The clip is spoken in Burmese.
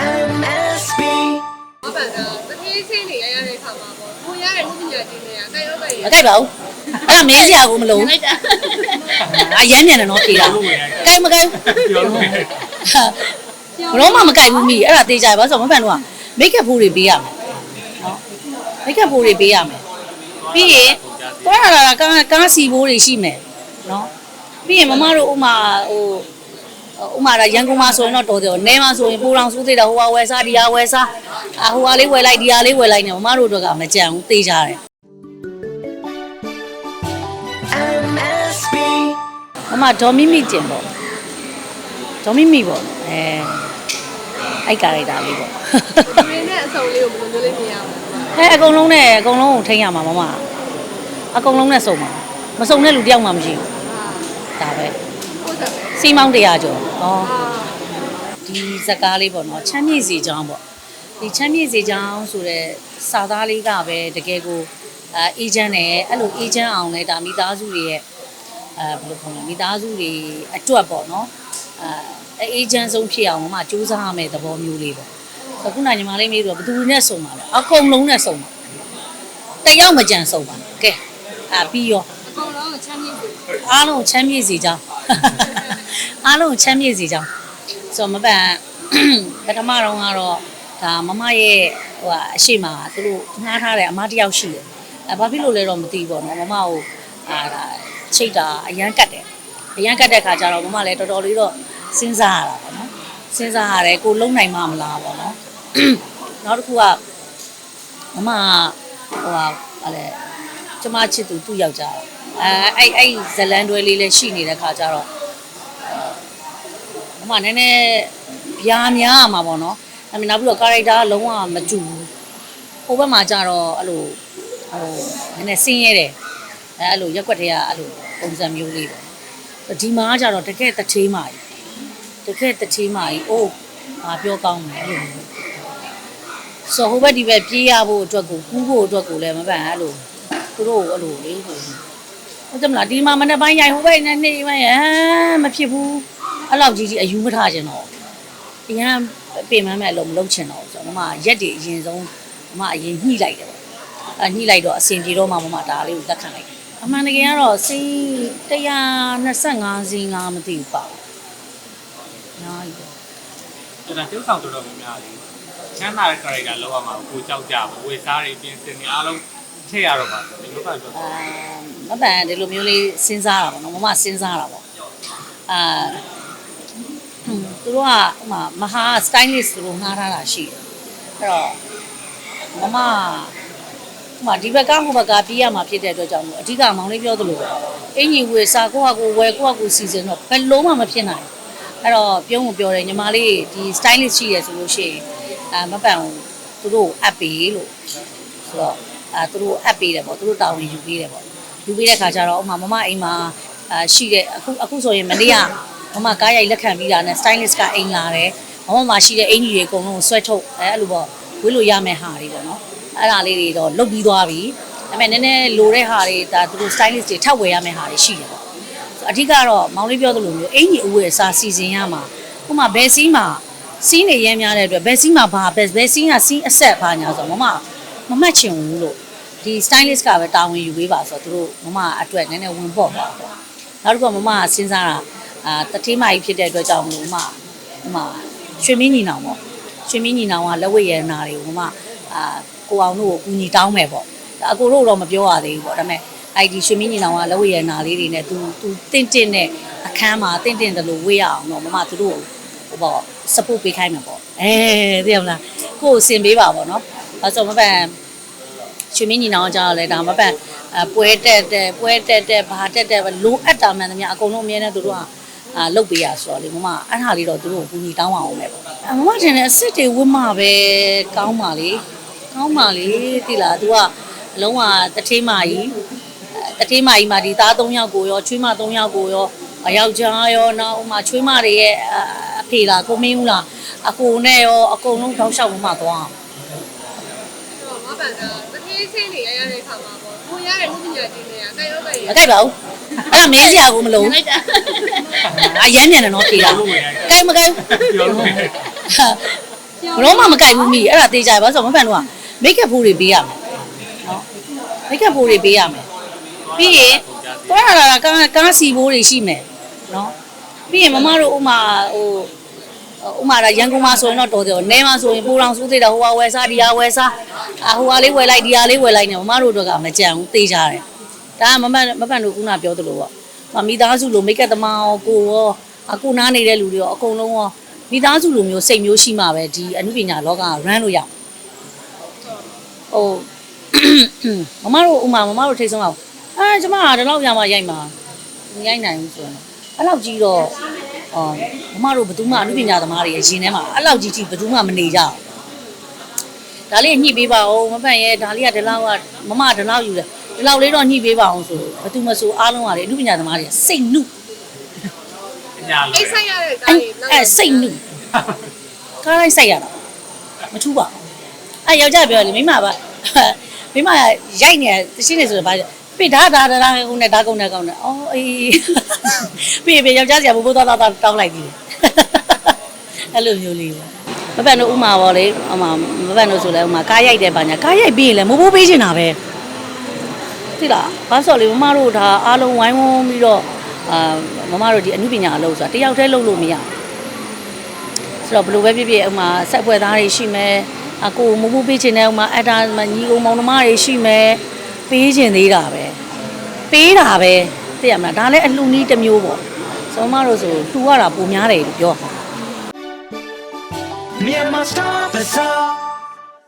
MSB ဘာပန်ကတတိချင်းနေရရတဲ့ခါမှာပေါ့ကိုရတဲ့လူပညာရှင်တွေကတိုက်ရောပဲရမကြိုက်ပါဘူးအဲ့ဒါမေးစရာကိုမလိုဘူးအရမ်းမြန်တယ်နော်ဖြေတာကြိုက်မကြိုက်ဘူးပြောလို့ဘရောမှမကြိုက်ဘူးမိအဲ့ဒါတေးကြပါဆိုတော့မဖန်တော့မိတ်ကပ်ဖိုးတွေပေးရမယ်နော်မိတ်ကပ်ဖိုးတွေပေးရမယ်ပြီးရင်သွားရတာကားကားစီဘိုးတွေရှိမယ်နော်ပြီးရင်မမတို့ဥမာဟို ဥမာရန်ကုန်မှာဆိုရင်တော့တော်တယ်နဲမှာဆိုရင်ပိုးတောင်စိုးသေးတယ်ဟိုဟာဝယ်စားဒီဟာဝယ်စားအဟိုဟာလေးဝယ်လိုက်ဒီဟာလေးဝယ်လိုက်နေမမတို့တို့ကမကြံဘူးတေးကြတယ် MSB မမဒေါ်မိမိကျင်ပေါ့ဒေါ်မိမိပေါ့အဲအဲ့ကာရိုက်တာလေးပေါ့ဒီနဲ့အစုံလေးကိုဘယ်လိုမျိုးလေးမြင်ရမလဲအဲအကုန်လုံးနဲ့အကုန်လုံးကိုထိန်းရမှာမမအကုန်လုံးနဲ့စုံမှာမစုံတဲ့လူတယောက်မှမရှိဘူးဒါပဲဟုတ်တယ်ပဲ စီမောင်းတရားကျော်ဩအာဒီဇက်ကားလေးပေါ့နော်ချမ်းမြေ့စီချောင်းပေါ့ဒီချမ်းမြေ့စီချောင်းဆိုတဲ့စာသားလေးကပဲတကယ်ကိုအဲအေဂျင့်နဲ့အဲ့လိုအေဂျင့်အောင်လဲဒါမိသားစုတွေရဲ့အဲဘယ်လိုခေါ်လဲမိသားစုတွေအတွက်ပေါ့နော်အဲအေဂျင့်ဆုံးဖြစ်အောင်မမစူးစမ်းရမယ့်သဘောမျိုးလေးပေါ့ဆိုတော့ခုနညီမလေးမေးတော့ဘယ်သူနဲ့စုံပါလဲအကုန်လုံးနဲ့စုံပါတယောက်မကြံစုံပါကဲအာပြီးရောအကုန်လုံးချမ်းမြေ့စီအားလုံးချမ်းမြေ့စီကြောင်း အားလုံးချမ်းမြေ့စီကြောင်းဆိုတော့မပန်ပထမတော့ကတော့ဒါမမရဲ့ဟိုဟာအရှိမသူတို့ငှားထားတဲ့အမတစ်ယောက်ရှိတယ်အဲဘာဖြစ်လို့လဲတော့မသိဘူးပေါ့နော်မမကိုအာဒါချိတ်တာအရန်ကတ်တယ်အရန်ကတ်တဲ့ခါကျတော့မမလည်းတော်တော်လေးတော့စဉ်းစားရတာပေါ့နော်စဉ်းစားရတယ်ကိုလုံနိုင်မှာမလားပေါ့နော်နောက်တစ်ခုကမမကဟိုဟာဗာလဲကျမချစ်သူသူ့ယောက်ျားအဲအဲ့အဲ့ဇလန်တွဲလေးလည်းရှိနေတဲ့ခါကျတော့ မမနည်းနည်းဗျာများရမှာပေါ့နော်ဒါပေမဲ့နောက်ပြီးတော့ကာရိုက်တာကလုံးဝမတူဘူးဟိုဘက်မှာကျတော့အဲ့လိုဟိုနည်းနည်းဆင်းရဲတယ်အဲအဲ့လိုရက်ွက်တွေကအဲ့လိုပုံစံမျိုးလေးပေါ့ဒီမှာကကျတော့တကယ်တထေးမာကြီးတကယ်တထေးမာကြီးအိုးငါပြောကောင်းတယ်အဲ့လိုမျိုးဆိုဟိုဘက်ဒီဘက်ပြေးရဖို့အတွက်ကိုကူးဖို့အတွက်ကိုလည်းမပန်အဲ့လိုသူတို့အဲ့လိုလေဟိုဟုတ်တယ်မလားဒီမှာမနေ့ပိုင်းရိုင်ဟိုဘက်နဲ့နေမှဟမ်မဖြစ်ဘူး အဲ့လောက်ကြီးကြီးအယူမထားခြင်းတော့အရန်ပြင်မမဲ့အလုံးမလုံးချင်တော့ဆိုတော့မမရက်တွေအရင်ဆုံးမမအရင်ညှိလိုက်တယ်ပေါ့အဲညှိလိုက်တော့အစင်ပြေတော့မှမမဒါလေးကိုလက်ခံလိုက်တယ်အမှန်တကယ်ကတော့စီ125စီငါမသိဘူးပါနားကြီးပဲကျွန်တော်ပြုဆောင်တော်တော်များများလေးချမ်းသာတဲ့ character လောက်ရမှာကိုကြောက်ကြဘူးဝေစားတွေပြင်ဆင်နေအားလုံးထည့်ရတော့ပါဆိုဒီလိုပဲပြောအာမပန်ဒီလိုမျိုးလေးစဉ်းစားတာပေါ့နော်မမစဉ်းစားတာပေါ့အာဟွန်း သူတို့ကဥမာမဟာ stylist သူတို့ငှားထားတာရှိတယ်အဲ့တော့မမဥမာဒီဘက်ကဟိုဘက်ကပြေးရမှာဖြစ်တဲ့အတွက်ကြောင့်မို့အဓိကမောင်လေးပြောသလိုပဲအင်ကြီးဝယ်စားကိုကကိုဝယ်ကိုကကိုစီစဉ်တော့ဘယ်လုံးမှမဖြစ်နိုင်ဘူးအဲ့တော့ပြုံးကိုပြောတယ်ညီမလေးဒီ stylist ရှိရဆိုလို့ရှိရင်အာမပန်ကိုသူတို့အပ်ပေးလို့ဆိုတော့အဲသူတို့အပ်ပေးတယ်ပေါ့သူတို့တာဝန်ယူပေးတယ်ပေါ့ယူပေးတဲ့ခါကျတော့ဥမာမမအိမ်မှာအာရှိတဲ့အခုအခုဆိုရင်မနေ့က မမကားရိုက်လက်ခံပြီးတာနဲ့ stylist ကအိမ်လာတယ်မမမှာရှိတဲ့အင်ကြီးတွေအကုန်လုံးဆွဲထုတ်အဲအဲ့လိုပေါ့ဝေးလို့ရမယ့်ဟာတွေပေါ့နော်အဲ့ဒါလေးတွေတော့လုတ်ပြီးသွားပြီဒါပေမဲ့နည်းနည်းလိုတဲ့ဟာတွေဒါသူတို့ stylist တွေထပ်ဝယ်ရမယ့်ဟာတွေရှိတယ်ပေါ့အဓိကတော့မောင်လေးပြောသလိုမျိုးအင်ကြီးအဝယ်အစားစီစဉ်ရမှာဥမာဘယ်စီးမှာစီးနေရမ်းများတဲ့အတွက်ဘယ်စီးမှာဘာဘယ်ဘယ်စီးကစီးအဆက်ဘာညာဆိုတော့မမမမှတ်ချင်ဘူးလို့ဒီ stylist ကပဲတာဝန်ယူပေးပါဆိုတော့သူတို့မမအတွက်နည်းနည်းဝင်ပေါ့ပါပေါ့နောက်တစ်ခုကမမကစဉ်းစားတာ အာတထေးမကြီးဖြစ်တဲ့အတွက်ကြောင့်မလို့မမမရွှေမင်းညီနောင်ပေါ့ရွှေမင်းညီနောင်ကလက်ဝတ်ရတနာတွေကိုမမအာကိုအောင်တို့ကိုကူညီတောင်းမယ်ပေါ့ဒါအကိုတို့တော့မပြောရသေးဘူးပေါ့ဒါပေမဲ့အဲ့ဒီရွှေမင်းညီနောင်ကလက်ဝတ်ရတနာလေးတွေနဲ့သူသူတင့်တင့်နဲ့အခန်းမှာတင့်တင့်တယ်လို့ဝေးရအောင်တော့မမသူတို့ဟိုပေါ့ support ပေးခိုင်းမှာပေါ့အဲသိရမလားကိုယ်အဆင်ပေးပါပေါ့နော်အဲဆိုမပန်ရွှေမင်းညီနောင်ကြောင့်လည်းဒါမပန်အပွဲတက်တက်ပွဲတက်တက်ဘာတက်တက်ပဲလိုအပ်တာမှန်သမျှအကုန်လုံးအမြဲတမ်းသူတို့က အာလုတ်ပေးရဆိုတော့လေမမအဲ့ဟာလေးတော့သူတို့ကိုကူညီတောင်းအောင်ပဲပေါ့အမမထင်တယ်အစ်စ်တွေဝတ်မှပဲကောင်းပါလေကောင်းပါလေတိလား तू ကအလုံးဝတထေးမကြီးတထေးမကြီးမှာဒီသား၃ယောက်ကိုရောချွေးမ၃ယောက်ကိုရောအယောက်ျားရောနောက်ဥမာချွေးမတွေရဲ့အဖေလားကိုမင်းဦးလားအကိုနဲ့ရောအကုန်လုံးတောက်လျှောက်မှသွားအောင်ဘာပန်ကတတိချင်းနေရရတဲ့ခါမှာပေါ့ကိုရတဲ့လူပညာရှင်တွေကတိုက်ရောပဲရမကြိုက်ပါဘူးအဲ့ဒါမေးစရာကိုမလိုဘူး အရမ်းမြန်တယ်နော်ဖြေတာကြိုက်မကြိုက်ပြောလို့ဘလုံးမမကြိုက်ဘူးမိအဲ့ဒါတေးကြပါဆိုတော့မဖန်တော့မိတ်ကပ်ဖိုးတွေပေးရမယ်နော်မိတ်ကပ်ဖိုးတွေပေးရမယ်ပြီးရင်သွားလာတာကားကားစီဖိုးတွေရှိမယ်နော်ပြီးရင်မမတို့ဥမာဟိုဥမာရရန်ကုန်မှာဆိုရင်တော့တော်တယ်နဲမှာဆိုရင်ပိုးတော်စူးသေးတာဟိုဟာဝယ်စားဒီဟာဝယ်စားအဟိုဟာလေးဝယ်လိုက်ဒီဟာလေးဝယ်လိုက်နေမမတို့တို့ကမကြံဘူးတေးကြတယ်ဒါကမမမဖန်တို့ခုနပြောသလိုပေါ့ မမိသားစုလိုမိတ်ကပ်သမားရောကိုရောအကူနားနေတဲ့လူတွေရောအကုန်လုံးရောမိသားစုလိုမျိုးစိတ်မျိုးရှိမှပဲဒီအမှုပညာလောကက run လို့ရအောင်ဟိုမမတို့ဥမာမမတို့ထိတ်ဆုံးအောင်အဲကျမကဒီလောက်ရမှရိုက်မှာမရိုက်နိုင်ဘူးဆိုရင်အဲ့လောက်ကြီးတော့အော်မမတို့ဘယ်သူမှအမှုပညာသမားတွေရဲ့ရင်ထဲမှာအဲ့လောက်ကြီးကြီးဘယ်သူမှမနေကြဘူးဒါလေးညှိပေးပါဦးမဖန်ရဲ့ဒါလေးကဒီလောက်ကမမဒီလောက်ယူတယ် ဒီလောက်လေးတော့ညှိပေးပါအောင်ဆိုဘယ်သူမဆိုအားလုံးကလေအမှုပညာသမားတွေစိတ်နုအညာလို့အိတ်ဆိုင်ရတဲ့ကားအဲ့တွေနောက်အဲ့စိတ်နုကားလိုက်ဆိုင်ရတာမထူးပါဘူးအဲယောက်ျားပြောတယ်မိမပါမိမရိုက်နေတရှိနေဆိုတော့ဗာပြဒါဒါဒါကုန်းနဲ့ဒါကုန်းနဲ့ကောင်းတယ်အော်အေးပြပြယောက်ျားစီကဘိုးဘိုးသားသားတောင်းလိုက်ပြီအဲ့လိုမျိုးလေးပဲမပန်တို့ဥမာပေါ့လေဥမာမပန်တို့ဆိုလဲဥမာကားရိုက်တယ်ပါညာကားရိုက်ပြီးရင်လည်းမိုးဘိုးပေးချင်တာပဲ သိလားဘာဆိုလေမမတို့ဒါအားလုံးဝိုင်းဝန်းပြီးတော့အာမမတို့ဒီအမှုပညာအလုပ်ဆိုတာတယောက်တည်းလုပ်လို့မရဘူးဆိုတော့ဘယ်လိုပဲဖြစ်ဖြစ်ဥမာဆက်ပွဲသားတွေရှိမယ်အကိုမမှုပေးချင်တဲ့ဥမာအတားညီကောင်မောင်နှမတွေရှိမယ်ပေးချင်သေးတာပဲပေးတာပဲသိရမလားဒါလည်းအလှနည်းတစ်မျိုးပေါ့ဆိုမတို့ဆိုလှူရတာပုံများတယ်လို့ပြော Myanmar Star Bazaar